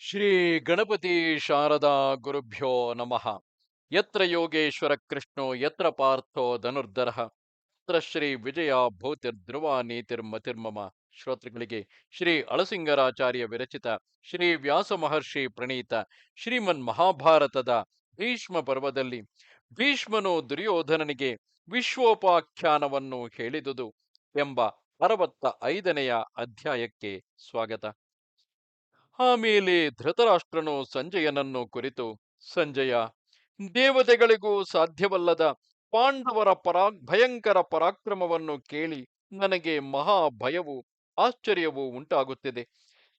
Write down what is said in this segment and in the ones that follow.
ಶ್ರೀ ಗಣಪತಿ ಶಾರದಾ ಗುರುಭ್ಯೋ ನಮಃ. ಯತ್ರ ಯೋಗೇಶ್ವರ ಕೃಷ್ಣೋ, ಯತ್ರ ಪಾರ್ಥೋ ಧನುರ್ಧರ. ಯತ್ರ ಶ್ರೀ ವಿಜಯ ಭೂತಿರ್ಧ್ರುವ ನೀತಿರ್ಮತಿರ್ಮಮ ಶ್ರೋತೃಗಳಿಗೆ ಶ್ರೀ ಅಳಸಿಂಗರಾಚಾರ್ಯ ವಿರಚಿತ ಶ್ರೀ ವ್ಯಾಸ ಮಹರ್ಷಿ ಪ್ರಣೀತ ಶ್ರೀಮನ್ ಮಹಾಭಾರತದ ಭೀಷ್ಮ ಪರ್ವದಲ್ಲಿ ಭೀಷ್ಮನು ದುರ್ಯೋಧನನಿಗೆ ವಿಶ್ವೋಪಾಖ್ಯಾನವನ್ನು ಹೇಳಿದುದು ಎಂಬ ಅರವತ್ತ ಐದನೆಯ ಅಧ್ಯಾಯಕ್ಕೆ ಸ್ವಾಗತ. ಆಮೇಲೆ ಧೃತರಾಷ್ಟ್ರನು ಸಂಜಯನನ್ನು ಕುರಿತು, ಸಂಜಯ, ದೇವತೆಗಳಿಗೂ ಸಾಧ್ಯವಲ್ಲದ ಪಾಂಡವರ ಪರಾ, ಭಯಂಕರ ಪರಾಕ್ರಮವನ್ನು ಕೇಳಿ ನನಗೆ ಮಹಾ ಭಯವು, ಆಶ್ಚರ್ಯವೂ ಉಂಟಾಗುತ್ತಿದೆ.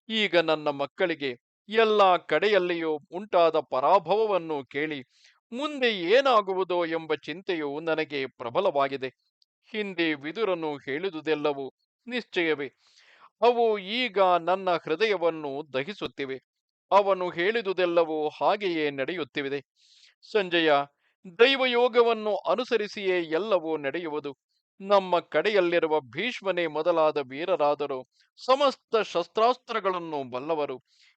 ಈಗ ನನ್ನ ಮಕ್ಕಳಿಗೆ ಎಲ್ಲ ಕಡೆಯಲ್ಲಿಯೂ ಉಂಟಾದ ಪರಾಭವವನ್ನು ಕೇಳಿ ಮುಂದೆ ಏನಾಗುವುದೋ ಎಂಬ ಚಿಂತೆಯು ನನಗೆ ಪ್ರಬಲವಾಗಿದೆ. ಹಿಂದೆ ವಿದುರನು ಹೇಳಿದುದೆಲ್ಲವೂ ನಿಶ್ಚಯವೇ. ಅವು ಈಗ ನನ್ನ ಹೃದಯವನ್ನು ದಹಿಸುತ್ತಿವೆ. ಅವನು ಹೇಳಿದುದೆಲ್ಲವೂ ಹಾಗೆಯೇ ನಡೆಯುತ್ತಿವೆ ಸಂಜಯ ದೈವಯೋಗವನ್ನು ಅನುಸರಿಸಿಯೇ ಎಲ್ಲವೂ ನಡೆಯುವುದು. ನಮ್ಮ ಕಡೆಯಲ್ಲಿರುವ ಭೀಷ್ಮನೇ ಮೊದಲಾದ ವೀರರಾದರೂ. ಸಮಸ್ತ ಶಸ್ತ್ರಾಸ್ತ್ರಗಳನ್ನು ಬಲ್ಲವರು.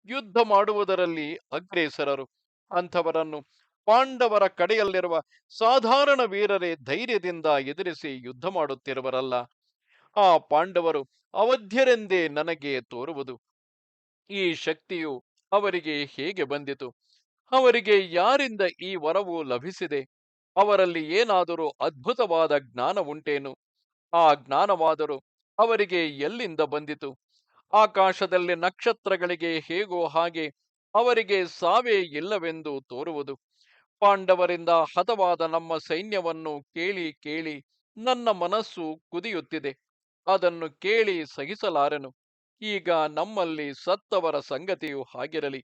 ಯುದ್ಧ ಮಾಡುವುದರಲ್ಲಿ ಅಗ್ರೇಸರರು. ಅಂಥವರನ್ನು ಪಾಂಡವರ ಕಡೆಯಲ್ಲಿರುವ ಸಾಧಾರಣ ವೀರರೇ ಧೈರ್ಯದಿಂದ ಎದುರಿಸಿ ಯುದ್ಧ ಮಾಡುತ್ತಿರುವರಲ್ಲ. ಆ ಪಾಂಡವರು ಅವಧ್ಯರೆಂದೇ ನನಗೆ ತೋರುವುದು. ಈ ಶಕ್ತಿಯು ಅವರಿಗೆ ಹೇಗೆ ಬಂದಿತು? ಅವರಿಗೆ ಯಾರಿಂದ ಈ ವರವು ಲಭಿಸಿದೆ? ಅವರಲ್ಲಿ ಏನಾದರೂ ಅದ್ಭುತವಾದ ಜ್ಞಾನ ಉಂಟೇನು? ಆ ಜ್ಞಾನವಾದರೂ ಅವರಿಗೆ ಎಲ್ಲಿಂದ ಬಂದಿತು? ಆಕಾಶದಲ್ಲಿ ನಕ್ಷತ್ರಗಳಿಗೆ ಹೇಗೋ ಹಾಗೆ ಅವರಿಗೆ ಸಾವೇ ಇಲ್ಲವೆಂದು ತೋರುವುದು. ಪಾಂಡವರಿಂದ ಹತವಾದ ನಮ್ಮ ಸೈನ್ಯವನ್ನು ಕೇಳಿ ಕೇಳಿ ನನ್ನ ಮನಸ್ಸು ಕುದಿಯುತ್ತಿದೆ. ಅದನ್ನು ಕೇಳಿ ಸಹಿಸಲಾರೆನು. ಈಗ ನಮ್ಮಲ್ಲಿ ಸತ್ತವರ ಸಂಗತಿಯು ಹಾಗಿರಲಿ.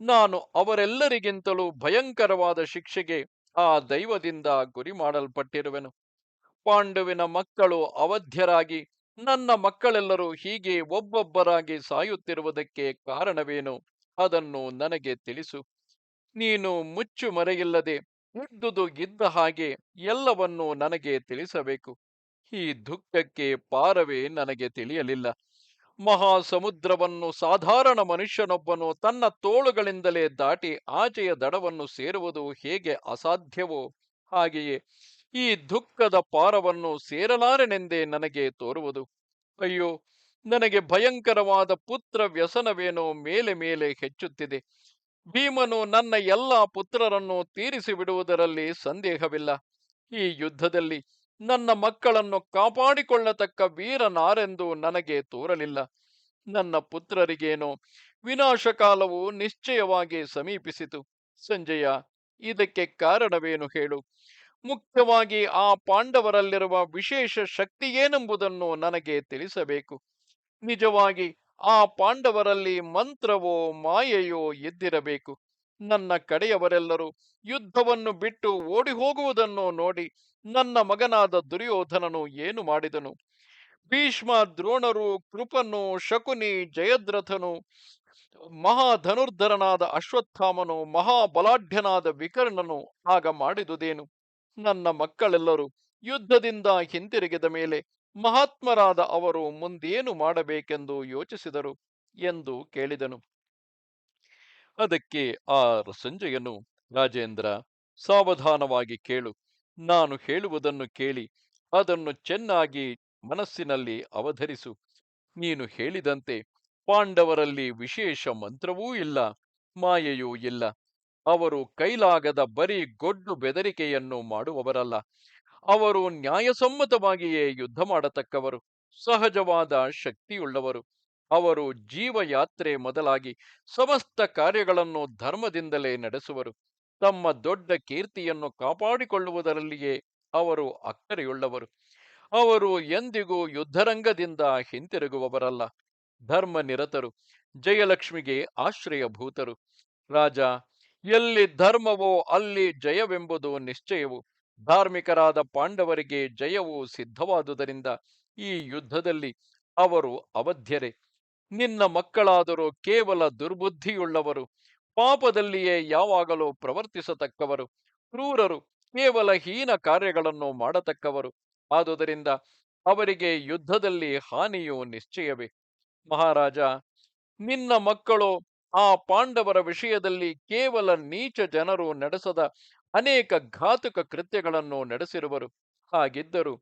ನಾನು ಅವರೆಲ್ಲರಿಗಿಂತಲೂ ಭಯಂಕರವಾದ ಶಿಕ್ಷೆಗೆ ಆ ದೈವದಿಂದ ಗುರಿ ಮಾಡಲ್ಪಟ್ಟಿರುವೆನು. ಪಾಂಡುವಿನ ಮಕ್ಕಳು ಅವಧ್ಯರಾಗಿ ನನ್ನ ಮಕ್ಕಳೆಲ್ಲರೂ ಹೀಗೆ ಒಬ್ಬೊಬ್ಬರಾಗಿ ಸಾಯುತ್ತಿರುವುದಕ್ಕೆ ಕಾರಣವೇನು ಅದನ್ನು ನನಗೆ ತಿಳಿಸು. ನೀನು ಮುಚ್ಚು ಮರೆಯಿಲ್ಲದೆ ಇದ್ದುದು ಇದ್ದ ಹಾಗೆ ಎಲ್ಲವನ್ನೂ ನನಗೆ ತಿಳಿಸಬೇಕು. ಈ ದುಃಖಕ್ಕೆ ಪಾರವೇ ನನಗೆ ತಿಳಿಯಲಿಲ್ಲ. ಮಹಾಸಮುದ್ರವನ್ನು ಸಾಧಾರಣ ಮನುಷ್ಯನೊಬ್ಬನು ತನ್ನ ತೋಳುಗಳಿಂದಲೇ ದಾಟಿ ಆಚೆಯ ದಡವನ್ನು ಸೇರುವುದು ಹೇಗೆ ಅಸಾಧ್ಯವೋ ಹಾಗೆಯೇ ಈ ದುಃಖದ ಪಾರವನ್ನು ಸೇರಲಾರೆನೆಂದೇ ನನಗೆ ತೋರುವುದು. ಅಯ್ಯೋ, ನನಗೆ ಭಯಂಕರವಾದ ಪುತ್ರ ವ್ಯಸನವೇನೋ ಮೇಲೆ ಮೇಲೆ ಹೆಚ್ಚುತ್ತಿದೆ. ಭೀಮನು ನನ್ನ ಎಲ್ಲ ಪುತ್ರರನ್ನು ತೀರಿಸಿ ಬಿಡುವುದರಲ್ಲಿ ಸಂದೇಹವಿಲ್ಲ. ಈ ಯುದ್ಧದಲ್ಲಿ ನನ್ನ ಮಕ್ಕಳನ್ನು ಕಾಪಾಡಿಕೊಳ್ಳತಕ್ಕ ವೀರನಾರೆಂದು ನನಗೆ ತೋರಲಿಲ್ಲ. ನನ್ನ ಪುತ್ರರಿಗೇನೋ ವಿನಾಶಕಾಲವು ನಿಶ್ಚಯವಾಗಿ ಸಮೀಪಿಸಿತು. ಸಂಜಯ, ಇದಕ್ಕೆ ಕಾರಣವೇನು ಹೇಳು? ಮುಖ್ಯವಾಗಿ ಆ ಪಾಂಡವರಲ್ಲಿರುವ ವಿಶೇಷ ಶಕ್ತಿಯೇನೆಂಬುದನ್ನು ನನಗೆ ತಿಳಿಸಬೇಕು. ನಿಜವಾಗಿ ಆ ಪಾಂಡವರಲ್ಲಿ ಮಂತ್ರವೋ ಮಾಯೆಯೋ ಎದ್ದಿರಬೇಕು. ನನ್ನ ಕಡೆಯವರೆಲ್ಲರೂ ಯುದ್ಧವನ್ನು ಬಿಟ್ಟು ಓಡಿ ಹೋಗುವುದನ್ನು ನೋಡಿ ನನ್ನ ಮಗನಾದ ದುರ್ಯೋಧನನು ಏನು ಮಾಡಿದನು? ಭೀಷ್ಮ ದ್ರೋಣರು, ಕೃಪನು, ಶಕುನಿ, ಜಯದ್ರಥನು, ಮಹಾಧನುರ್ಧರನಾದ ಅಶ್ವತ್ಥಾಮನು, ಮಹಾಬಲಾಢ್ಯನಾದ ವಿಕರ್ಣನು ಆಗ ಮಾಡಿದುದೇನು? ನನ್ನ ಮಕ್ಕಳೆಲ್ಲರೂ ಯುದ್ಧದಿಂದ ಹಿಂತಿರುಗಿದ ಮೇಲೆ ಮಹಾತ್ಮರಾದ ಅವರು ಮುಂದೇನು ಮಾಡಬೇಕೆಂದು ಯೋಚಿಸಿದರು ಎಂದು ಕೇಳಿದನು. ಅದಕ್ಕೆ ಆ ಸಂಜಯನು ರಾಜೇಂದ್ರ, ಸಾವಧಾನವಾಗಿ ಕೇಳು. ನಾನು ಹೇಳುವುದನ್ನು ಕೇಳಿ, ಅದನ್ನು ಚೆನ್ನಾಗಿ ಮನಸ್ಸಿನಲ್ಲಿ ಅವಧರಿಸು. ನೀನು ಹೇಳಿದಂತೆ ಪಾಂಡವರಲ್ಲಿ ವಿಶೇಷ ಮಂತ್ರವೂ ಇಲ್ಲ, ಮಾಯೆಯೂ ಇಲ್ಲ. ಅವರು ಕೈಲಾಗದ ಬರೀ ಗೊಡ್ಡು ಬೆದರಿಕೆಯನ್ನು ಮಾಡುವವರಲ್ಲ. ಅವರು ನ್ಯಾಯಸಮ್ಮತವಾಗಿಯೇ ಯುದ್ಧ ಮಾಡತಕ್ಕವರು, ಸಹಜವಾದ ಶಕ್ತಿಯುಳ್ಳವರು. ಅವರು ಜೀವಯಾತ್ರೆ ಮೊದಲಾಗಿ ಸಮಸ್ತ ಕಾರ್ಯಗಳನ್ನು ಧರ್ಮದಿಂದಲೇ ನಡೆಸುವರು. ತಮ್ಮ ದೊಡ್ಡ ಕೀರ್ತಿಯನ್ನು ಕಾಪಾಡಿಕೊಳ್ಳುವುದರಲ್ಲಿಯೇ ಅವರು ಅಕ್ಕರೆಯುಳ್ಳವರು. ಅವರು ಎಂದಿಗೂ ಯುದ್ಧರಂಗದಿಂದ ಹಿಂತಿರುಗುವವರಲ್ಲ. ಧರ್ಮ ನಿರತರು, ಜಯಲಕ್ಷ್ಮಿಗೆ ಆಶ್ರಯಭೂತರು. ರಾಜ, ಎಲ್ಲಿ ಧರ್ಮವೋ ಅಲ್ಲಿ ಜಯವೆಂಬುದು ನಿಶ್ಚಯವು. ಧಾರ್ಮಿಕರಾದ ಪಾಂಡವರಿಗೆ ಜಯವು ಸಿದ್ಧವಾದುದರಿಂದ ಈ ಯುದ್ಧದಲ್ಲಿ ಅವರು ಅವಧ್ಯರೆ. ನಿನ್ನ ಮಕ್ಕಳಾದರೂ ಕೇವಲ ದುರ್ಬುದ್ಧಿಯುಳ್ಳವರು, ಪಾಪದಲ್ಲಿಯೇ ಯಾವಾಗಲೂ ಪ್ರವರ್ತಿಸತಕ್ಕವರು, ಕ್ರೂರರು ಕೇವಲ ಹೀನ ಕಾರ್ಯಗಳನ್ನು ಮಾಡತಕ್ಕವರು, ಆದುದರಿಂದ ಅವರಿಗೆ ಯುದ್ಧದಲ್ಲಿ ಹಾನಿಯು ನಿಶ್ಚಯವೇ. ಮಹಾರಾಜ, ನಿನ್ನ ಮಕ್ಕಳು ಆ ಪಾಂಡವರ ವಿಷಯದಲ್ಲಿ ಕೇವಲ ನೀಚ ಜನರು ನಡೆಸದ ಅನೇಕ ಘಾತುಕ ಕೃತ್ಯಗಳನ್ನು ನಡೆಸಿರುವರು. ಹಾಗಿದ್ದರು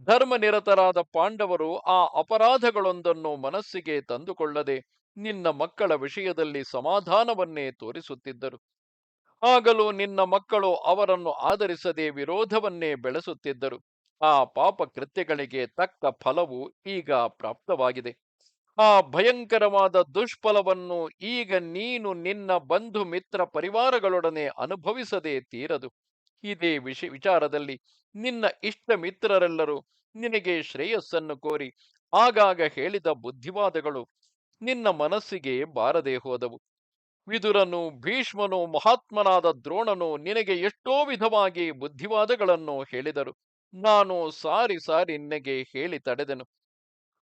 ಧರ್ಮನಿರತರಾದ ಪಾಂಡವರು ಆ ಅಪರಾಧಗಳೊಂದನ್ನು ಮನಸ್ಸಿಗೆ ತಂದುಕೊಳ್ಳದೆ ನಿನ್ನ ಮಕ್ಕಳ ವಿಷಯದಲ್ಲಿ ಸಮಾಧಾನವನ್ನೇ ತೋರಿಸುತ್ತಿದ್ದರು. ಆಗಲೂ ನಿನ್ನ ಮಕ್ಕಳು ಅವರನ್ನು ಆಧರಿಸದೆ ವಿರೋಧವನ್ನೇ ಬೆಳೆಸುತ್ತಿದ್ದರು. ಆ ಪಾಪ ಕೃತ್ಯಗಳಿಗೆ ತಕ್ಕ ಫಲವು ಈಗ ಪ್ರಾಪ್ತವಾಗಿದೆ. ಆ ಭಯಂಕರವಾದ ದುಷ್ಫಲವನ್ನು ಈಗ ನೀನು ನಿನ್ನ ಬಂಧು ಮಿತ್ರ ಪರಿವಾರಗಳೊಡನೆ ಅನುಭವಿಸದೇ ತೀರದು. ಇದೇ ವಿಷ, ವಿಚಾರದಲ್ಲಿ ನಿನ್ನ ಇಷ್ಟ ಮಿತ್ರರೆಲ್ಲರೂ ನಿನಗೆ ಶ್ರೇಯಸ್ಸನ್ನು ಕೋರಿ ಆಗಾಗ ಹೇಳಿದ ಬುದ್ಧಿವಾದಗಳು ನಿನ್ನ ಮನಸ್ಸಿಗೆ ಬಾರದೆ ಹೋದವು. ವಿದುರನು ಭೀಷ್ಮನು ಮಹಾತ್ಮನಾದ ದ್ರೋಣನು ನಿನಗೆ ಎಷ್ಟೋ ವಿಧವಾಗಿ ಬುದ್ಧಿವಾದಗಳನ್ನು ಹೇಳಿದರು. ನಾನು ಸಾರಿ ಸಾರಿ ನಿನಗೆ ಹೇಳಿ ತಡೆದೆನು.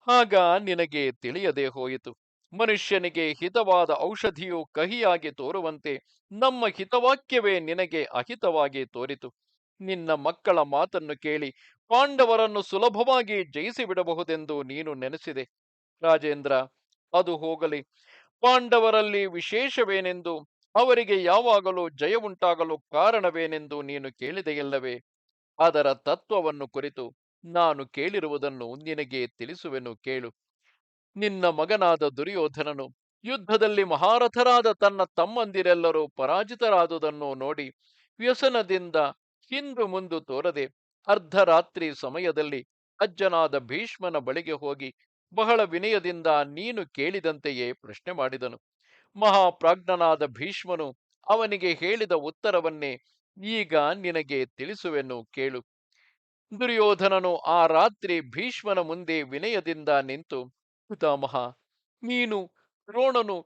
ಆಗ ನಿನಗೆ ತಿಳಿಯದೆ ಹೋಯಿತು. ಮನುಷ್ಯನಿಗೆ ಹಿತವಾದ ಔಷಧಿಯು ಕಹಿಯಾಗಿ ತೋರುವಂತೆ ನಮ್ಮ ಹಿತವಾಕ್ಯವೇ ನಿನಗೆ ಅಹಿತವಾಗಿ ತೋರಿತು. ನಿನ್ನ ಮಕ್ಕಳ ಮಾತನ್ನು ಕೇಳಿ ಪಾಂಡವರನ್ನು ಸುಲಭವಾಗಿ ಜಯಿಸಿ ಬಿಡಬಹುದೆಂದು ನೀನು ನೆನೆಸಿದೆ. ರಾಜೇಂದ್ರ, ಅದು ಹೋಗಲಿ. ಪಾಂಡವರಲ್ಲಿ ವಿಶೇಷವೇನೆಂದು, ಅವರಿಗೆ ಯಾವಾಗಲೂ ಜಯವುಂಟಾಗಲು ಕಾರಣವೇನೆಂದು ನೀನು ಕೇಳಿದೆಯಲ್ಲವೇ? ಅದರ ತತ್ವವನ್ನು ಕುರಿತು ನಾನು ಕೇಳಿರುವುದನ್ನು ನಿನಗೆ ತಿಳಿಸುವೆನು, ಕೇಳು. ನಿನ್ನ ಮಗನಾದ ದುರ್ಯೋಧನನು ಯುದ್ಧದಲ್ಲಿ ಮಹಾರಥರಾದ ತನ್ನ ತಮ್ಮಂದಿರೆಲ್ಲರೂ ಪರಾಜಿತರಾದುದನ್ನು ನೋಡಿ ವ್ಯಸನದಿಂದ ಹಿಂದು ಮುಂದು ತೋರದೆ ಅರ್ಧರಾತ್ರಿ ಸಮಯದಲ್ಲಿ ಅಜ್ಜನಾದ ಭೀಷ್ಮನ ಬಳಿಗೆ ಹೋಗಿ ಬಹಳ ವಿನಯದಿಂದ ನೀನು ಕೇಳಿದಂತೆಯೇ ಪ್ರಶ್ನೆ ಮಾಡಿದನು. ಮಹಾಪ್ರಾಜ್ಞನಾದ ಭೀಷ್ಮನು ಅವನಿಗೆ ಹೇಳಿದ ಉತ್ತರವನ್ನೇ ಈಗ ನಿನಗೆ ತಿಳಿಸುವೆನು ಕೇಳು. ದುರ್ಯೋಧನನು ಆ ರಾತ್ರಿ ಭೀಷ್ಮನ ಮುಂದೆ ವಿನಯದಿಂದ ನಿಂತು ಪಿತಾಮಹ ನೀನು ದ್ರೋಣನು,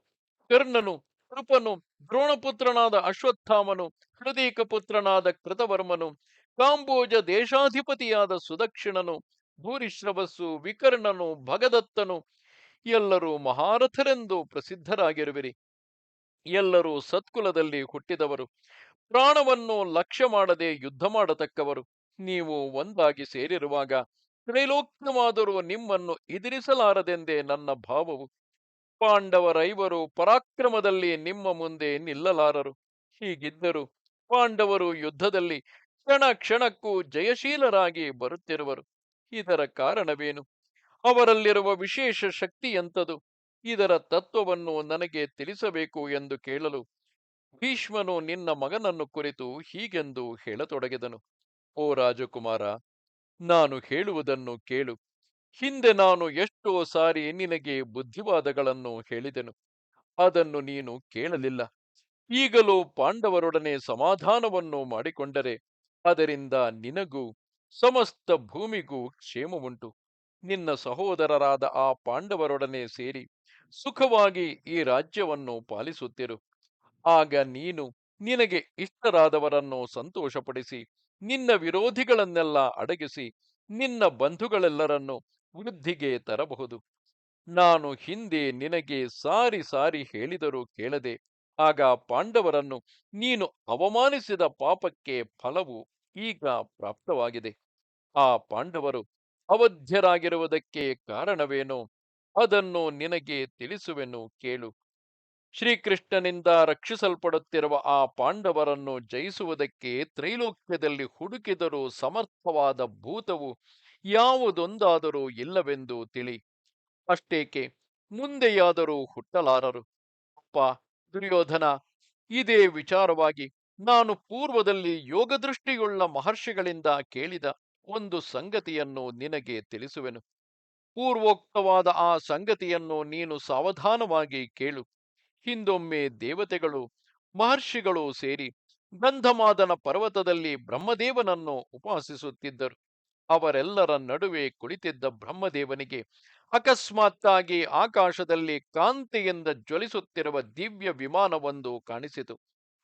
ಕರ್ಣನು, ಕೃಪನು, ದ್ರೋಣಪುತ್ರನಾದ ಅಶ್ವತ್ಥಾಮನು ಹೃದೀಕ ಪುತ್ರನಾದ ಕೃತವರ್ಮನು, ಕಾಂಬೋಜ ದೇಶಾಧಿಪತಿಯಾದ ಸುದಕ್ಷಿಣನು ಭೂರಿಶ್ರವಸ್ಸು ವಿಕರ್ಣನು, ಭಗದತ್ತನು, ಎಲ್ಲರೂ ಮಹಾರಥರೆಂದು ಪ್ರಸಿದ್ಧರಾಗಿರುವಿರಿ. ಎಲ್ಲರೂ ಸತ್ಕುಲದಲ್ಲಿ ಹುಟ್ಟಿದವರು. ಪ್ರಾಣವನ್ನು ಲಕ್ಷ್ಯ ಮಾಡದೆ ಯುದ್ಧ ಮಾಡತಕ್ಕವರು. ನೀವು ಒಂದಾಗಿ ಸೇರಿರುವಾಗ ತ್ರೈಲೋಕ್ಯವಾದರೂ ನಿಮ್ಮನ್ನು ಎದುರಿಸಲಾರದೆಂದೇ ನನ್ನ ಭಾವವು. ಪಾಂಡವರೈವರು ಪರಾಕ್ರಮದಲ್ಲಿ ನಿಮ್ಮ ಮುಂದೆ ನಿಲ್ಲಲಾರರು. ಹೀಗಿದ್ದರು ಪಾಂಡವರು ಯುದ್ಧದಲ್ಲಿ ಕ್ಷಣ ಕ್ಷಣಕ್ಕೂ ಜಯಶೀಲರಾಗಿ ಬರುತ್ತಿರುವರು. ಇದರ ಕಾರಣವೇನು? ಅವರಲ್ಲಿರುವ ವಿಶೇಷ ಶಕ್ತಿ ಎಂಥದು? ಇದರ ತತ್ವವನ್ನು ನನಗೆ ತಿಳಿಸಬೇಕು ಎಂದು ಕೇಳಲು ಭೀಷ್ಮನು ನಿನ್ನ ಮಗನನ್ನು ಕುರಿತು ಹೀಗೆಂದು ಹೇಳತೊಡಗಿದನು. ಓ ರಾಜಕುಮಾರ ನಾನು ಹೇಳುವುದನ್ನು ಕೇಳು. ಹಿಂದೆ ನಾನು ಎಷ್ಟೋ ಸಾರಿ ನಿನಗೆ ಬುದ್ಧಿವಾದಗಳನ್ನು ಹೇಳಿದೆನು. ಅದನ್ನು ನೀನು ಕೇಳಲಿಲ್ಲ. ಈಗಲೂ ಪಾಂಡವರೊಡನೆ ಸಮಾಧಾನವನ್ನು ಮಾಡಿಕೊಂಡರೆ ಅದರಿಂದ ನಿನಗೂ ಸಮಸ್ತ ಭೂಮಿಗೂ ಕ್ಷೇಮವುಂಟು. ನಿನ್ನ ಸಹೋದರರಾದ ಆ ಪಾಂಡವರೊಡನೆ ಸೇರಿ ಸುಖವಾಗಿ ಈ ರಾಜ್ಯವನ್ನು ಪಾಲಿಸುತ್ತಿರು. ಆಗ ನೀನು ನಿನಗೆ ಇಷ್ಟರಾದವರನ್ನು ಸಂತೋಷಪಡಿಸಿ ನಿನ್ನ ವಿರೋಧಿಗಳನ್ನೆಲ್ಲ ಅಡಗಿಸಿ ನಿನ್ನ ಬಂಧುಗಳೆಲ್ಲರನ್ನು ವೃದ್ಧಿಗೆ ತರಬಹುದು. ನಾನು ಹಿಂದೆ ನಿನಗೆ ಸಾರಿ ಸಾರಿ ಹೇಳಿದರೂ ಕೇಳದೆ, ಆಗ ಪಾಂಡವರನ್ನು ನೀನು ಅವಮಾನಿಸಿದ ಪಾಪಕ್ಕೆ ಫಲವು ಈಗ ಪ್ರಾಪ್ತವಾಗಿದೆ. ಆ ಪಾಂಡವರು ಅವಧ್ಯರಾಗಿರುವುದಕ್ಕೆ ಕಾರಣವೇನು? ಅದನ್ನು ನಿನಗೆ ತಿಳಿಸುವೆನು, ಕೇಳು. ಶ್ರೀಕೃಷ್ಣನಿಂದ ರಕ್ಷಿಸಲ್ಪಡುತ್ತಿರುವ ಆ ಪಾಂಡವರನ್ನು ಜಯಿಸುವುದಕ್ಕೆ ತ್ರೈಲೋಕ್ಯದಲ್ಲಿ ಹುಡುಕಿದರೂ ಸಮರ್ಥವಾದ ಭೂತವು ಯಾವುದೊಂದಾದರೂ ಇಲ್ಲವೆಂದು ತಿಳಿ. ಅಷ್ಟೇಕೆ, ಮುಂದೆಯಾದರೂ ಹುಟ್ಟಲಾರರು. ಅಪ್ಪ, ದುರ್ಯೋಧನ, ಇದೇ ವಿಚಾರವಾಗಿ ನಾನು ಪೂರ್ವದಲ್ಲಿ ಯೋಗದೃಷ್ಟಿಯುಳ್ಳ ಮಹರ್ಷಿಗಳಿಂದ ಕೇಳಿದ ಒಂದು ಸಂಗತಿಯನ್ನು ನಿನಗೆ ತಿಳಿಸುವೆನು. ಪೂರ್ವೋಕ್ತವಾದ ಆ ಸಂಗತಿಯನ್ನು ನೀನು ಸಾವಧಾನವಾಗಿ ಕೇಳು. ಹಿಂದೊಮ್ಮೆ ದೇವತೆಗಳು, ಮಹರ್ಷಿಗಳು ಸೇರಿ ಗಂಧಮಾದನ ಪರ್ವತದಲ್ಲಿ ಬ್ರಹ್ಮದೇವನನ್ನು ಉಪಾಸಿಸುತ್ತಿದ್ದರು. ಅವರೆಲ್ಲರ ನಡುವೆ ಕುಳಿತಿದ್ದ ಬ್ರಹ್ಮದೇವನಿಗೆ ಅಕಸ್ಮಾತ್ತಾಗಿ ಆಕಾಶದಲ್ಲಿ ಕಾಂತಿಯಿಂದ ಜ್ವಲಿಸುತ್ತಿರುವ ದಿವ್ಯ ವಿಮಾನವೊಂದು ಕಾಣಿಸಿತು.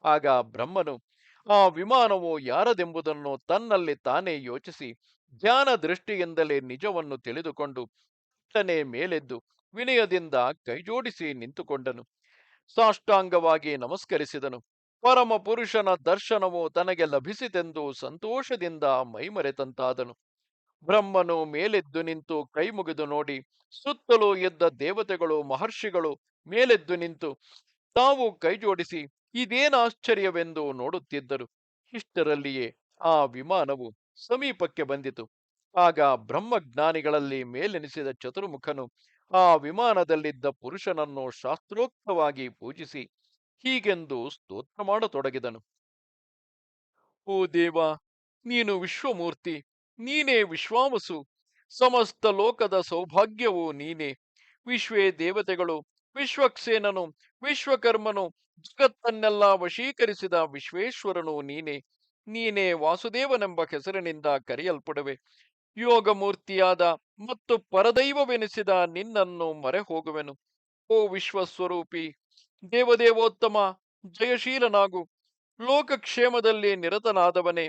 ಆಗ ಬ್ರಹ್ಮನು, ಆ ವಿಮಾನವು ಯಾರದೆಂಬುದನ್ನು ತನ್ನಲ್ಲಿ ತಾನೇ ಯೋಚಿಸಿ, ಧ್ಯಾನ ದೃಷ್ಟಿಯಿಂದಲೇ ನಿಜವನ್ನು ತಿಳಿದುಕೊಂಡು ತನೇ ಮೇಲೆದ್ದು ವಿನಯದಿಂದ ಕೈಜೋಡಿಸಿ ನಿಂತುಕೊಂಡನು. ಸಾಷ್ಟಾಂಗವಾಗಿ ನಮಸ್ಕರಿಸಿದನು. ಪರಮ ಪುರುಷನ ದರ್ಶನವು ತನಗೆ ಲಭಿಸಿತೆಂದು ಸಂತೋಷದಿಂದ ಮೈಮರೆತಂತಾದನು. ಬ್ರಹ್ಮನು ಮೇಲೆದ್ದು ನಿಂತು ಕೈ ಮುಗಿದು ನೋಡಿ, ಸುತ್ತಲೂ ಎದ್ದ ದೇವತೆಗಳು, ಮಹರ್ಷಿಗಳು ಮೇಲೆದ್ದು ನಿಂತು ತಾವು ಕೈಜೋಡಿಸಿ ಇದೇನು ಆಶ್ಚರ್ಯವೆಂದು ನೋಡುತ್ತಿದ್ದರು? ಇಷ್ಟರಲ್ಲಿಯೇ ಆ ವಿಮಾನವು ಸಮೀಪಕ್ಕೆ ಬಂದಿತು. ಆಗ ಬ್ರಹ್ಮಜ್ಞಾನಿಗಳಲ್ಲಿ ಮೇಲೆನಿಸಿದ ಚತುರ್ಮುಖನು ಆ ವಿಮಾನದಲ್ಲಿದ್ದ ಪುರುಷನನ್ನು ಶಾಸ್ತ್ರೋಕ್ತವಾಗಿ ಪೂಜಿಸಿ ಹೀಗೆಂದು ಸ್ತೋತ್ರ ಮಾಡತೊಡಗಿದನು. ಓ ದೇವ, ನೀನು ವಿಶ್ವಮೂರ್ತಿ, ನೀನೇ ವಿಶ್ವಾಮಸು, ಸಮಸ್ತ ಲೋಕದ ಸೌಭಾಗ್ಯವೂ ನೀನೇ. ವಿಶ್ವೇ ದೇವತೆಗಳು, ವಿಶ್ವಕ್ಸೇನನು, ವಿಶ್ವಕರ್ಮನು, ಜಗತ್ತನ್ನೆಲ್ಲ ವಶೀಕರಿಸಿದ ವಿಶ್ವೇಶ್ವರನು ನೀನೇ. ನೀನೇ ವಾಸುದೇವನೆಂಬ ಹೆಸರಿನಿಂದ ಕರೆಯಲ್ಪಡುವೆ. ಯೋಗಮೂರ್ತಿಯಾದ ಮತ್ತು ಪರದೈವವೆನಿಸಿದ ನಿನ್ನನ್ನು ಮರೆ ಹೋಗುವೆನು ಓ ವಿಶ್ವಸ್ವರೂಪಿ, ದೇವದೇವೋತ್ತಮ, ಜಯಶೀಲನಾಗು. ಲೋಕಕ್ಷೇಮದಲ್ಲಿ ನಿರತನಾದವನೇ,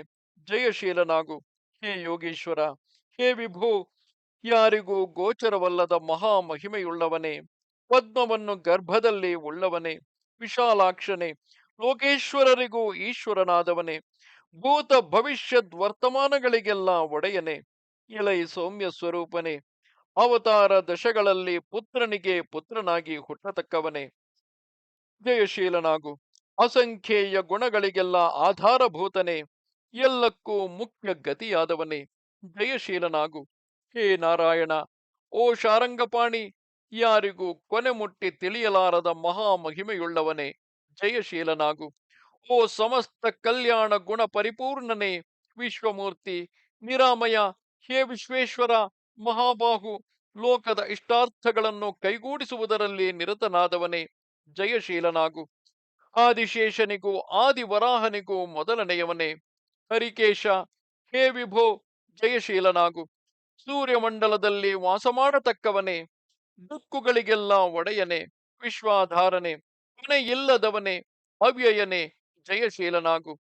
ಜಯಶೀಲನಾಗು. ಹೇ ಯೋಗೀಶ್ವರ, ಹೇ ವಿಭು, ಯಾರಿಗೂ ಗೋಚರವಲ್ಲದ ಮಹಾ ಮಹಿಮೆಯುಳ್ಳವನೇ ಪದ್ಮವನ್ನು ಗರ್ಭದಲ್ಲಿ ಉಳ್ಳವನೇ, ವಿಶಾಲಾಕ್ಷನೇ, ಲೋಕೇಶ್ವರರಿಗೂ ಈಶ್ವರನಾದವನೇ, ಭೂತ ಭವಿಷ್ಯದ್ ವರ್ತಮಾನಗಳಿಗೆಲ್ಲ ಒಡೆಯನೆ ಇಳೈ ಸೌಮ್ಯ ಸ್ವರೂಪನೇ, ಅವತಾರ ದಶಗಳಲ್ಲಿ ಪುತ್ರನಿಗೆ ಪುತ್ರನಾಗಿ ಹುಟ್ಟತಕ್ಕವನೇ. ಜಯಶೀಲನಾಗು, ಅಸಂಖ್ಯೇಯ ಗುಣಗಳಿಗೆಲ್ಲ ಆಧಾರಭೂತನೇ, ಎಲ್ಲಕ್ಕೂ ಮುಖ್ಯ ಗತಿಯಾದವನೇ. ಜಯಶೀಲನಾಗು, ಹೇ ನಾರಾಯಣ, ಓ ಶಾರಂಗಪಾಣಿ, ಯಾರಿಗೂ ಕೊನೆ ಮುಟ್ಟಿ ತಿಳಿಯಲಾರದ ಮಹಾ ಮಹಿಮೆಯುಳ್ಳವನೇ ಜಯಶೀಲನಾಗು, ಓ ಸಮಸ್ತ ಕಲ್ಯಾಣ ಗುಣ ಪರಿಪೂರ್ಣನೇ. ವಿಶ್ವಮೂರ್ತಿ, ನಿರಾಮಯ ಹೇ ವಿಶ್ವೇಶ್ವರ ಮಹಾಬಾಹು, ಲೋಕದ ಇಷ್ಟಾರ್ಥಗಳನ್ನು ಕೈಗೂಡಿಸುವುದರಲ್ಲಿ ನಿರತನಾದವನೇ ಜಯಶೀಲನಾಗು. ಆದಿಶೇಷನಿಗೂ, ಆದಿವರಾಹನಿಗೂ ಮೊದಲನೆಯವನೇ. ಹರಿಕೇಶ, ಹೇ ವಿಭೋ, ಜಯಶೀಲನಾಗು. ಸೂರ್ಯಮಂಡಲದಲ್ಲಿ ವಾಸ ಮಾಡತಕ್ಕವನೇ ದುಕ್ಕುಗಳಿಗೆಲ್ಲ ಒಡೆಯನೆ, ವಿಶ್ವಾಧಾರನೆ. ಮನೆಯಿಲ್ಲದವನೇ ಅವ್ಯಯನೆ ಜಯಶೀಲನಾಗು.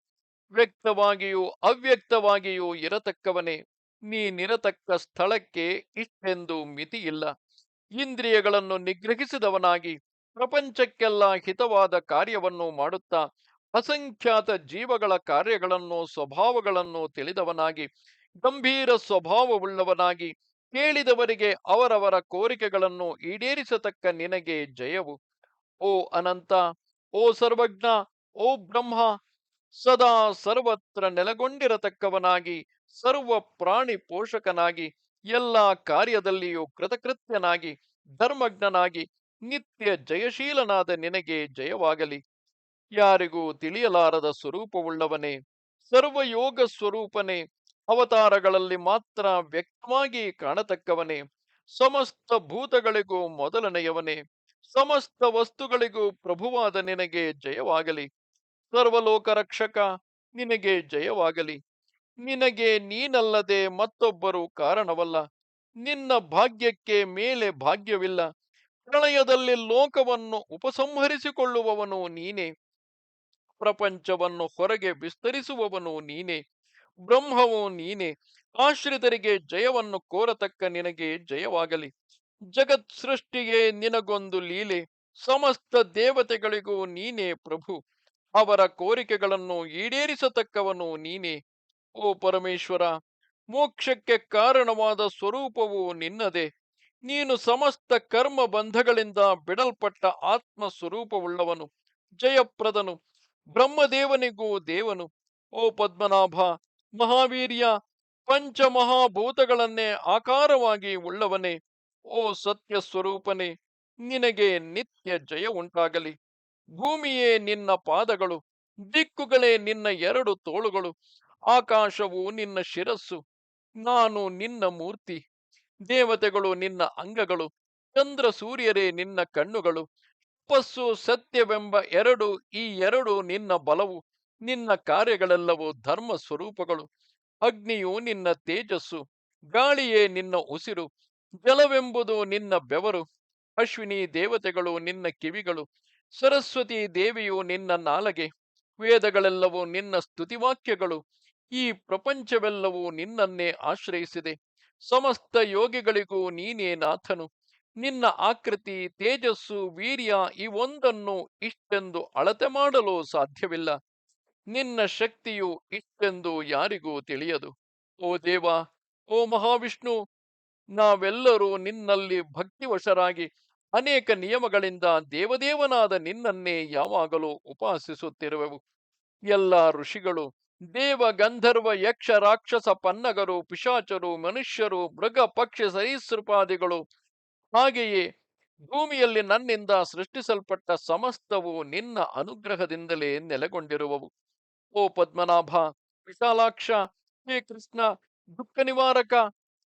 ವ್ಯಕ್ತವಾಗಿಯೂ, ಅವ್ಯಕ್ತವಾಗಿಯೂ ಇರತಕ್ಕವನೇ. ನೀನಿರತಕ್ಕ ಸ್ಥಳಕ್ಕೆ ಇಷ್ಟೆಂದು ಮಿತಿಯಿಲ್ಲ. ಇಂದ್ರಿಯಗಳನ್ನು ನಿಗ್ರಹಿಸಿದವನಾಗಿ ಪ್ರಪಂಚಕ್ಕೆಲ್ಲ ಹಿತವಾದ ಕಾರ್ಯವನ್ನು ಮಾಡುತ್ತಾ ಅಸಂಖ್ಯಾತ ಜೀವಗಳ ಕಾರ್ಯಗಳನ್ನು, ಸ್ವಭಾವಗಳನ್ನು ತಿಳಿದವನಾಗಿ, ಗಂಭೀರ ಸ್ವಭಾವವುಳ್ಳವನಾಗಿ ಕೇಳಿದವರಿಗೆ ಅವರವರ ಕೋರಿಕೆಗಳನ್ನು ಈಡೇರಿಸತಕ್ಕ ನಿನಗೆ ಜಯವು. ಓ ಅನಂತ, ಓ ಸರ್ವಜ್ಞ, ಓ ಬ್ರಹ್ಮ, ಸದಾ ಸರ್ವತ್ರ ನೆಲೆಗೊಂಡಿರತಕ್ಕವನಾಗಿ ಸರ್ವ ಪ್ರಾಣಿ ಪೋಷಕನಾಗಿ, ಎಲ್ಲ ಕಾರ್ಯದಲ್ಲಿಯೂ ಕೃತಕೃತ್ಯನಾಗಿ, ಧರ್ಮಜ್ಞನಾಗಿ, ನಿತ್ಯ ಜಯಶೀಲನಾದ ನಿನಗೆ ಜಯವಾಗಲಿ. ಯಾರಿಗೂ ತಿಳಿಯಲಾರದ ಸ್ವರೂಪವುಳ್ಳವನೇ ಸರ್ವಯೋಗ ಸ್ವರೂಪನೇ, ಅವತಾರಗಳಲ್ಲಿ ಮಾತ್ರ ವ್ಯಕ್ತವಾಗಿ ಕಾಣತಕ್ಕವನೇ, ಸಮಸ್ತ ಭೂತಗಳಿಗೂ ಮೊದಲನೆಯವನೇ, ಸಮಸ್ತ ವಸ್ತುಗಳಿಗೂ ಪ್ರಭುವಾದ ನಿನಗೆ ಜಯವಾಗಲಿ. ಸರ್ವಲೋಕ ರಕ್ಷಕ ನಿನಗೆ ಜಯವಾಗಲಿ. ನಿನಗೆ ನೀನಲ್ಲದೆ ಮತ್ತೊಬ್ಬರು ಕಾರಣವಲ್ಲ. ನಿನ್ನ ಭಾಗ್ಯಕ್ಕೆ ಮೇಲೆ ಭಾಗ್ಯವಿಲ್ಲ. ಪ್ರಳಯದಲ್ಲಿ ಲೋಕವನ್ನು ಉಪಸಂಹರಿಸಿಕೊಳ್ಳುವವನು ನೀನೇ. ಪ್ರಪಂಚವನ್ನು ಹೊರಗೆ ವಿಸ್ತರಿಸುವವನು ನೀನೇ. ಬ್ರಹ್ಮವು ನೀನೇ. ಆಶ್ರಿತರಿಗೆ ಜಯವನ್ನು ಕೋರತಕ್ಕ ನಿನಗೆ ಜಯವಾಗಲಿ. ಜಗತ್ ಸೃಷ್ಟಿಗೆ ನಿನಗೊಂದು ಲೀಲೆ. ಸಮಸ್ತ ದೇವತೆಗಳಿಗೂ ನೀನೇ ಪ್ರಭು. ಅವರ ಕೋರಿಕೆಗಳನ್ನು ಈಡೇರಿಸತಕ್ಕವನು ನೀನೇ. ಓ ಪರಮೇಶ್ವರ, ಮೋಕ್ಷಕ್ಕೆ ಕಾರಣವಾದ ಸ್ವರೂಪವು ನಿನ್ನದೇ. ನೀನು ಸಮಸ್ತ ಕರ್ಮ ಬಂಧಗಳಿಂದ ಬಿಡಲ್ಪಟ್ಟ ಆತ್ಮ ಸ್ವರೂಪವುಳ್ಳವನು ಜಯಪ್ರದನು, ಬ್ರಹ್ಮದೇವನಿಗೂ ದೇವನು. ಓ ಪದ್ಮನಾಭ, ಮಹಾವೀರ್ಯ, ಪಂಚಮಹಾಭೂತಗಳನ್ನೇ ಆಕಾರವಾಗಿ ಉಳ್ಳವನೇ, ಓ ಸತ್ಯ ಸ್ವರೂಪನೇ ನಿನಗೆ ನಿತ್ಯ ಜಯ ಉಂಟಾಗಲಿ. ಭೂಮಿಯೇ ನಿನ್ನ ಪಾದಗಳು, ದಿಕ್ಕುಗಳೇ ನಿನ್ನ ಎರಡು ತೋಳುಗಳು. ಆಕಾಶವು ನಿನ್ನ ಶಿರಸ್ಸು, ನಾನು ನಿನ್ನ ಮೂರ್ತಿ, ದೇವತೆಗಳು ನಿನ್ನ ಅಂಗಗಳು, ಚಂದ್ರ ಸೂರ್ಯರೇ ನಿನ್ನ ಕಣ್ಣುಗಳು, ತಪಸ್ಸು ಸತ್ಯವೆಂಬ ಎರಡು, ಈ ಎರಡು ನಿನ್ನ ಬಲವು, ನಿನ್ನ ಕಾರ್ಯಗಳೆಲ್ಲವೂ ಧರ್ಮ ಸ್ವರೂಪಗಳು. ಅಗ್ನಿಯು ನಿನ್ನ ತೇಜಸ್ಸು, ಗಾಳಿಯೇ ನಿನ್ನ ಉಸಿರು, ಜಲವೆಂಬುದು ನಿನ್ನ ಬೆವರು, ಅಶ್ವಿನಿ ದೇವತೆಗಳು ನಿನ್ನ ಕಿವಿಗಳು, ಸರಸ್ವತಿ ದೇವಿಯು ನಿನ್ನ ನಾಲಗೆ, ವೇದಗಳೆಲ್ಲವೂ ನಿನ್ನ ಸ್ತುತಿವಾಕ್ಯಗಳು. ಈ ಪ್ರಪಂಚವೆಲ್ಲವೂ ನಿನ್ನನ್ನೇ ಆಶ್ರಯಿಸಿದೆ. ಸಮಸ್ತ ಯೋಗಿಗಳಿಗೂ ನೀನೇ ನಾಥನು. ನಿನ್ನ ಆಕೃತಿ, ತೇಜಸ್ಸು, ವೀರ್ಯ ಇವೊಂದನ್ನು ಇಷ್ಟೆಂದು ಅಳತೆ ಮಾಡಲು ಸಾಧ್ಯವಿಲ್ಲ. ನಿನ್ನ ಶಕ್ತಿಯು ಇಷ್ಟೆಂದು ಯಾರಿಗೂ ತಿಳಿಯದು. ಓ ದೇವ, ಓ ಮಹಾವಿಷ್ಣು, ನಾವೆಲ್ಲರೂ ನಿನ್ನಲ್ಲಿ ಭಕ್ತಿವಶರಾಗಿ ಅನೇಕ ನಿಯಮಗಳಿಂದ ದೇವದೇವನಾದ ನಿನ್ನನ್ನೇ ಯಾವಾಗಲೂ ಉಪಾಸಿಸುತ್ತಿರುವೆವು. ಎಲ್ಲ ಋಷಿಗಳು ದೇವ ಗಂಧರ್ವ ಯಕ್ಷ ರಾಕ್ಷಸ ಪನ್ನಗರು, ಪಿಶಾಚರು, ಮನುಷ್ಯರು, ಮೃಗ, ಪಕ್ಷಿ, ಸರೀಸೃಪಾದಿಗಳು. ಹಾಗೆಯೇ ಭೂಮಿಯಲ್ಲಿ ನನ್ನಿಂದ ಸೃಷ್ಟಿಸಲ್ಪಟ್ಟ ಸಮಸ್ತವು ನಿನ್ನ ಅನುಗ್ರಹದಿಂದಲೇ ನೆಲೆಗೊಂಡಿರುವವು. ಓ ಪದ್ಮನಾಭ, ವಿಶಾಲಾಕ್ಷ, ಹೇ ಕೃಷ್ಣ ದುಃಖ ನಿವಾರಕ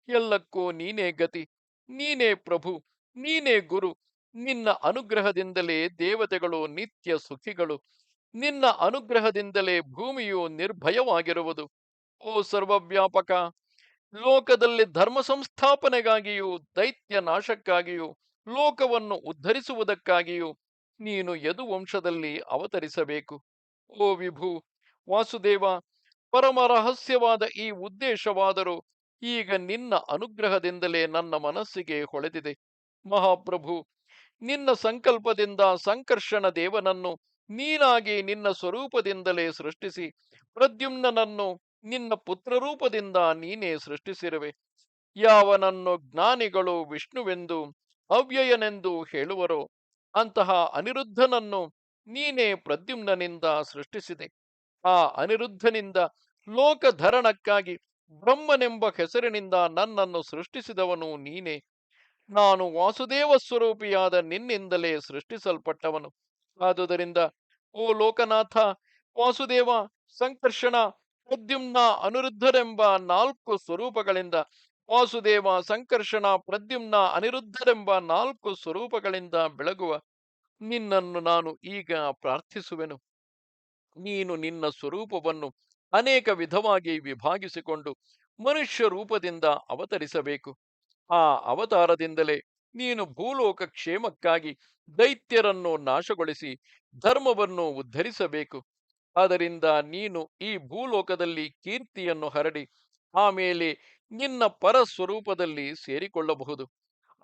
ಎಲ್ಲಕ್ಕೂ ನೀನೇ ಗತಿ, ನೀನೇ ಪ್ರಭು, ನೀನೇ ಗುರು, ನಿನ್ನ ಅನುಗ್ರಹದಿಂದಲೇ ದೇವತೆಗಳು ನಿತ್ಯ ಸುಖಿಗಳು. ನಿನ್ನ ಅನುಗ್ರಹದಿಂದಲೇ ಭೂಮಿಯು ನಿರ್ಭಯವಾಗಿರುವುದು. ಓ ಸರ್ವವ್ಯಾಪಕ, ಲೋಕದಲ್ಲಿ ಧರ್ಮ ಸಂಸ್ಥಾಪನೆಗಾಗಿಯೂ ದೈತ್ಯ ನಾಶಕ್ಕಾಗಿಯೂ ಲೋಕವನ್ನು ಉದ್ಧರಿಸುವುದಕ್ಕಾಗಿಯೂ ನೀನು ಯದುವಂಶದಲ್ಲಿ ಅವತರಿಸಬೇಕು. ಓ ವಿಭು, ವಾಸುದೇವ, ಪರಮ ರಹಸ್ಯವಾದ ಈ ಉದ್ದೇಶವಾದರೂ ಈಗ ನಿನ್ನ ಅನುಗ್ರಹದಿಂದಲೇ ನನ್ನ ಮನಸ್ಸಿಗೆ ಹೊಳೆದಿದೆ. ಮಹಾಪ್ರಭು, ನಿನ್ನ ಸಂಕಲ್ಪದಿಂದ ಸಂಕರ್ಷಣ ದೇವನನ್ನು ನೀನಾಗಿ ನಿನ್ನ ಸ್ವರೂಪದಿಂದಲೇ ಸೃಷ್ಟಿಸಿ, ಪ್ರದ್ಯುಮ್ನನನ್ನು ನಿನ್ನ ಪುತ್ರರೂಪದಿಂದ ನೀನೇ ಸೃಷ್ಟಿಸಿರುವೆ. ಯಾವನನ್ನು ಜ್ಞಾನಿಗಳು ವಿಷ್ಣುವೆಂದು ಅವ್ಯಯನೆಂದು ಹೇಳುವರೋ, ಅಂತಹ ಅನಿರುದ್ಧನನ್ನು ನೀನೇ ಪ್ರದ್ಯುಮ್ನನಿಂದ ಸೃಷ್ಟಿಸಿದೆ. ಆ ಅನಿರುದ್ಧನಿಂದ ಲೋಕಧರಣಕ್ಕಾಗಿ ಬ್ರಹ್ಮನೆಂಬ ಹೆಸರಿನಿಂದ ನನ್ನನ್ನು ಸೃಷ್ಟಿಸಿದವನು ನೀನೇ. ನಾನು ವಾಸುದೇವ ಸ್ವರೂಪಿಯಾದ ನಿನ್ನಿಂದಲೇ ಸೃಷ್ಟಿಸಲ್ಪಟ್ಟವನು. ಆದುದರಿಂದ, ಓ ಲೋಕನಾಥ, ವಾಸುದೇವ, ಸಂಕರ್ಷಣ, ಪ್ರದ್ಯುಮ್ನ ಅನಿರುದ್ಧರೆಂಬ ನಾಲ್ಕು ಸ್ವರೂಪಗಳಿಂದ, ವಾಸುದೇವ, ಸಂಕರ್ಷಣ, ಪ್ರದ್ಯುಮ್ನ ಅನಿರುದ್ಧರೆಂಬ ನಾಲ್ಕು ಸ್ವರೂಪಗಳಿಂದ ಬೆಳಗುವ ನಿನ್ನನ್ನು ನಾನು ಈಗ ಪ್ರಾರ್ಥಿಸುವೆನು. ನೀನು ನಿನ್ನ ಸ್ವರೂಪವನ್ನು ಅನೇಕ ವಿಧವಾಗಿ ವಿಭಾಗಿಸಿಕೊಂಡು ಮನುಷ್ಯ ರೂಪದಿಂದ ಅವತರಿಸಬೇಕು. ಆ ಅವತಾರದಿಂದಲೇ ನೀನು ಭೂಲೋಕ ಕ್ಷೇಮಕ್ಕಾಗಿ ದೈತ್ಯರನ್ನು ನಾಶಗೊಳಿಸಿ ಧರ್ಮವನ್ನು ಉದ್ಧರಿಸಬೇಕು. ಆದ್ದರಿಂದ ನೀನು ಈ ಭೂಲೋಕದಲ್ಲಿ ಕೀರ್ತಿಯನ್ನು ಹರಡಿ ಆಮೇಲೆ ನಿನ್ನ ಪರ ಸ್ವರೂಪದಲ್ಲಿ ಸೇರಿಕೊಳ್ಳಬಹುದು.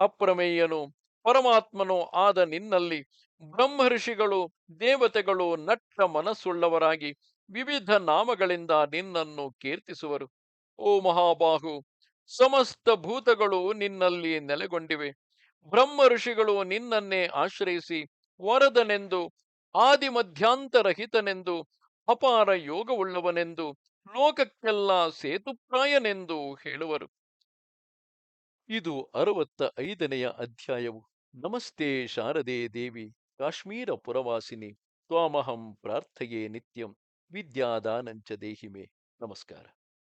ಅಪ್ರಮೇಯನು, ಪರಮಾತ್ಮನು ಆದ ನಿನ್ನಲ್ಲಿ ಬ್ರಹ್ಮಋಷಿಗಳು ದೇವತೆಗಳು ನಟ್ಟ ಮನಸ್ಸುಳ್ಳವರಾಗಿ ವಿವಿಧ ನಾಮಗಳಿಂದ ನಿನ್ನನ್ನು ಕೀರ್ತಿಸುವರು. ಓ ಮಹಾಬಾಹು, ಸಮಸ್ತ ಭೂತಗಳು ನಿನ್ನಲ್ಲಿ ನೆಲೆಗೊಂಡಿವೆ. ಬ್ರಹ್ಮ ಋಷಿಗಳು ನಿನ್ನನ್ನೇ ಆಶ್ರಯಿಸಿ ವರದನೆಂದು, ಆದಿಮಧ್ಯಾಂತರಹಿತನೆಂದು, ಅಪಾರ ಯೋಗವುಳ್ಳವನೆಂದು, ಲೋಕಕ್ಕೆಲ್ಲ ಸೇತುಪ್ರಾಯನೆಂದು ಹೇಳುವರು. ಇದು ಅರವತ್ತ ಐದನೆಯ ಅಧ್ಯಾಯವು. ನಮಸ್ತೆ ಶಾರದೆ ದೇವಿ, ಕಾಶ್ಮೀರ ಪುರವಾಸಿನಿ, ತ್ವಾಮಹಂ ಪ್ರಾರ್ಥಯೇ ನಿತ್ಯಂ, ವಿದ್ಯಾದಾನಂಚ ದೇಹಿಮೆ. ನಮಸ್ಕಾರ.